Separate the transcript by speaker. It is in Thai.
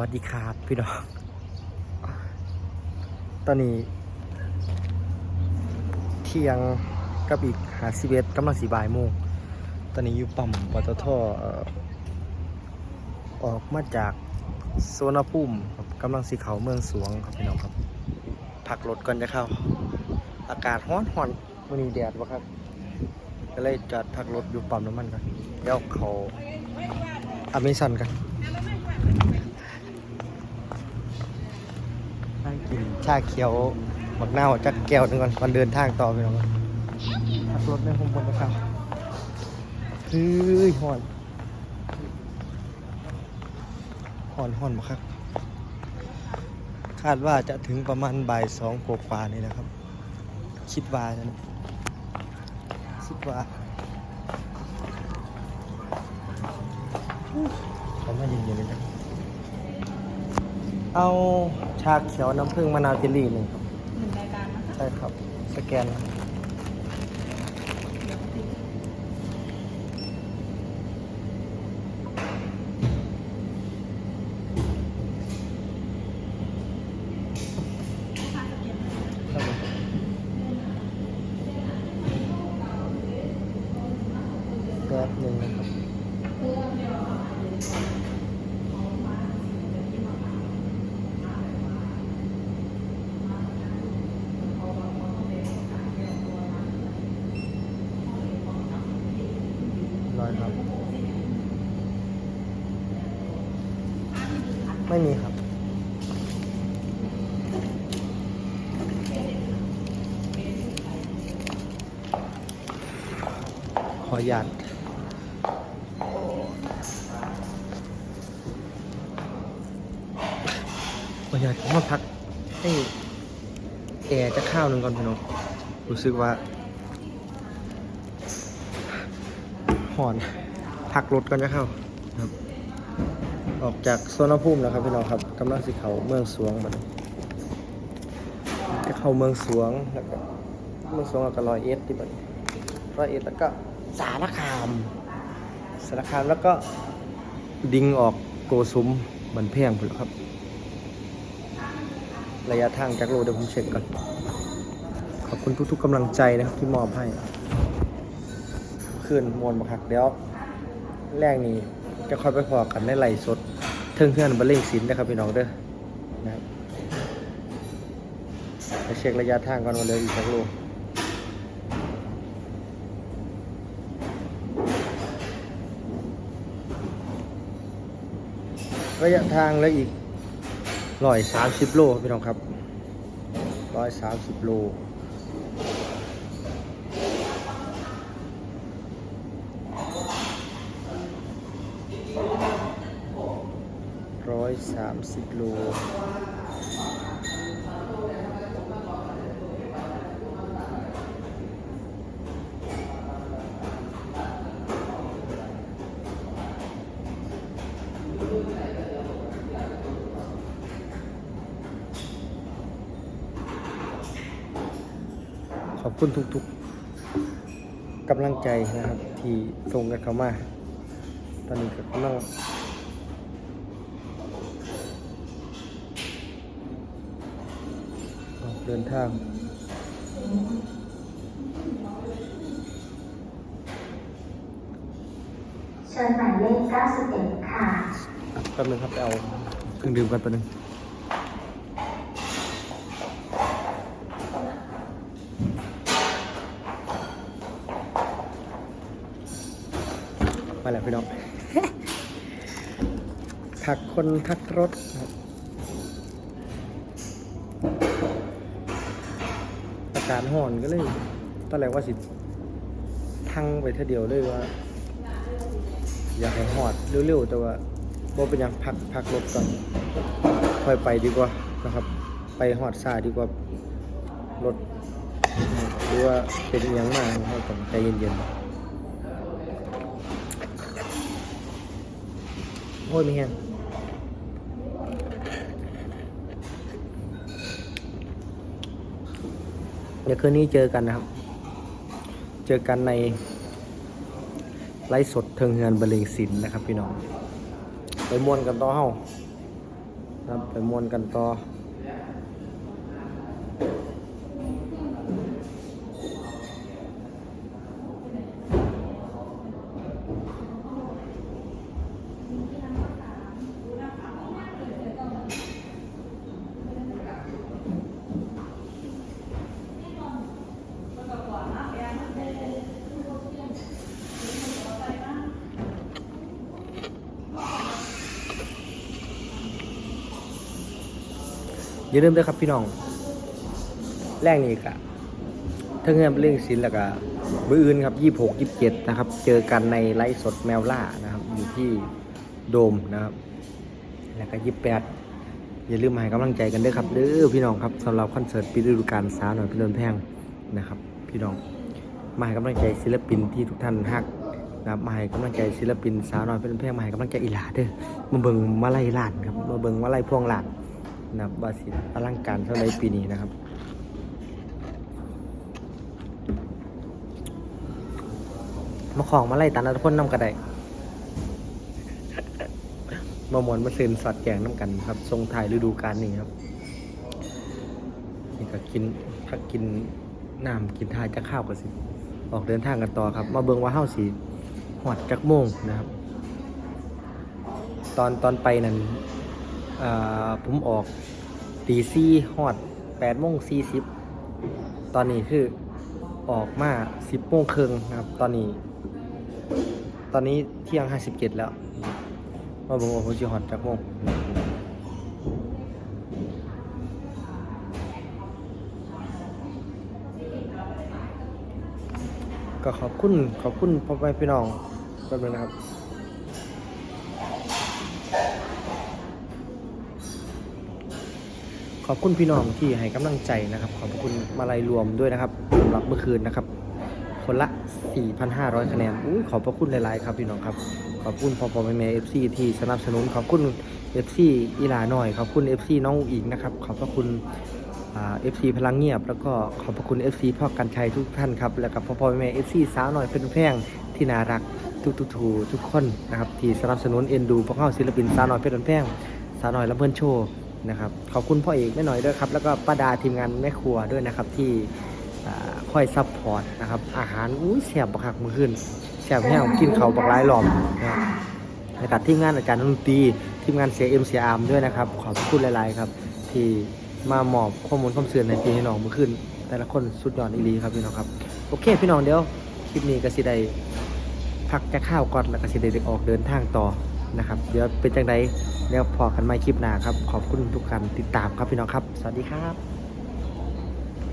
Speaker 1: วัสดีครับพี่น้อง ตอนนี้ เที่ยงกับอีกหาสิเวกำลังสีบายโมงตอนนี้อยู่ปั๊มปตทอ่อออกมาจากโซนภูมิกำลังสีเขาเมืองสวงครับพี่น้องครับพักรถก่อนจะเข้า อากาศร้อนร้อนวันนี้แดดวะครับก็เลยจอดพักรถอยู่ปั๊มน้ำมันก่อนเดี๋ยวเขาอเมซอนกัน นั่งกิน ชาเขียวบักหน้าวจักแก้วหนึงก่อนก่อนเดินทางต่อไปน้องขับรถในผมบนนะครับเฮ้ยหอนหอนหอนมาครับ คาดว่าจะถึงประมาณบ่ายสองกว่าๆนี่นะครับ คิดว่านะคิดว่าเขามาเย็นๆเลยนะ เอาชาเขียวน้ำผึ้งมะนาวเจลลี่หนึ่งครับ
Speaker 2: หนึ่งรายการนะคะ
Speaker 1: ใช่ครับ สแกนนะครับผมแป๊บหนึ่งนะครับ ร้อยครับ ไม่มีครับ ขอหยาดขอหยาดผมมาพักให้แอร์จะข้าวหนึ่งก่อนพี่น้องรู้สึกว่าหอนพักรถกันจะเข้าครับ ออกจากโซนภูมิแล้วครับพี่น้องครับกำลังสิเขาเมืองสวงบัดนี้จะเข้าเมืองสวงแล้วก็เมืองสวงแล้วก็รอยเอสที่บัดนี้รอยเอสแล้วก็สารคามสารคามแล้วก็ดิ่งออกโกสุมบันเพียงพุ่นล่ะครับ ระยะทางจากโลเดี๋ยวผมเช็คก่อนขอบคุณทุกๆกำลังใจนะครับที่มอบให้ขึ้นมวลมาคักเดี๋ยวแรกนี้ จะค่อยไปพอกันในไหลสดเทิงเพื่อนบัลเล่งศิลป์นะครับพี่น้องเด้อนะครับไปเช็คระยะทางก่อนวันเดียวอีกสักโลระยะทางเหลยอีกร้อยสามสิบโลพี่น้องครับร้อยสามสิบโล 60 โล ขอบคุณทุกๆกำลังใจนะครับที่ส่งกันเข้ามา ตอนนี้ก็กำลัง เดินทาง
Speaker 3: เชิญหมายเลข91 ค่ะ
Speaker 1: แป๊บนึงครับไปเอาเครื่องดื่มกันแป๊บนึงมาแล้วพี่น้องทักคนทักรถครับอากาศห่อนก็เลย ตอนแรกว่าสิทั้งไปเท่าเดียวเลยว่า อยากให้หอดเร็วๆ แต่ว่าบ่เป็นอย่างพักพักรถก่อนค่อยไปดีกว่านะครับ ไปหอดซาดีกว่ารถหรือว่าเป็นอหยังมาให้ต้องใจเย็นๆโอ้ยไม่แห้ง เดี๋ยวคืนนี้เจอกันนะครับ เจอกันในไลฟ์สดเทิงเฮือนบรรเลงศิล์นะครับ พี่น้อง ไปมวนกันต่อเฮาครับไปมวนกันต่อ อย่าลืมด้วยครับพี่น้อง แรกนี่กะทั้งเงินเรื่องศิลป์แล้วก็มืออื่นครับยี่หกยี่เจ็ดนะครับ เจอกันในไลฟ์สดแมวล่านะครับ อยู่ที่โดมนะครับ แล้วก็ยี่แปดอย่าลืมมาให้กำลังใจกันด้วยครับเด้อพี่น้องครับสำหรับคอนเสิร์ตปีฤดูกาลสาวหน่อยเป็นเดินแพงนะครับ พี่น้องมาให้กำลังใจศิลปินที่ทุกท่านฮักนะครับมาให้กำลังใจศิลปินสาวน้อยเป็นเพียงมาให้กำลังใจอีหลาเด้อมาเบิ่งมาไล่ลานครับมาเบิ่งมาไล่พวงหลาน นับบาสิอลังการเท่าไรปีนี้นะครับ มาของมาไล่ตันอัตพลนน้ำกระไดมามวนมาซ็นสอดแกงน้ำกันครับ ทรงถ่ายฤดูกาลนี้ครับ นี่ก็กินพักกินน้ำกินทายจะข้าวกันสิ ออกเดินทางกันต่อครับ มาเบิงว่าเฮาสีหอดจักโมงนะครับ ตอนตอนไปนั้น ผมออกตีซี่หอดแปดโมงสี่สิบตอนนี้คือออกมาสิบโมงครึ่งนะครับ ตอนนี้ ตอนนี้เที่ยงห้าสิบเจ็ดแล้วมาเบิงว่าผมจะหอดจักโมงก็ขอบคุณขอบคุณพ่อแม่พี่น้องแป๊บนึงนะครับ ขอบคุณพี่น้องที่ให้กำลังใจนะครับ ขอบคุณมาลัยรวมด้วยนะครับสำหรับเมื่อคืนนะครับ คนละ 4,500 คะแนนอุ้ยขอบพระคุณหลาย ๆ ครับพี่น้องครับ ขอบคุณพอพอแม่แม่เอฟซีที่สนับสนุน ขอบคุณเอฟซีอีลาหน่อย ขอบคุณเอฟซีน้องอุ๋งอิงนะครับ ขอบพระคุณเอฟซีพลังเงียบ แล้วก็ขอบพระคุณเอฟซีพ่อกันชัยทุกท่านครับ แล้วก็พ่อพ่อแม่แม่เอฟซีสาวหน่อยเป็นแพงที่น่ารักทุกทุกทุกทุกคนนะครับที่สนับสนุนเอ็นดูพวกเข้าศิลปินสาวหน่อยเป็นแพงสาวหน่อยลำเพิ่นโชว์ นะครับขอบคุณพ่อเอกแม่หน่อยด้วยครับ แล้วก็ป้าดาทีมงานแม่ครัวด้วยนะครับที่คอยซัพพอร์ตนะครับ อาหารอุ้ยแซ่บบักคักมือขึ้นแซ่บแห้งกินเขาบักหลายหลอมนะครับแล้วกับทีมงานอาจารย์ดนตรีทีมงานเสียเอ็มเสียอาร์มด้วยนะครับ ขอบคุณหลาย ๆ ครับ ที่มามอบข้อมูลข้อมเสื่อในพี่น้องมือขึ้น แต่ละคนสุดยอดอีลีครับพี่น้องครับโอเค พี่น้องเดี๋ยวคลิปนี้ก็สิได้พักจะข้าวก่อนแล้วก็สิได้ออกเดินทางต่อ นะครับ เดี๋ยวเป็นจังไดเดี๋ยวพอกันใหม่คลิปหน้าครับ ขอบคุณทุกการติดตามครับพี่น้องครับ สวัสดีครับ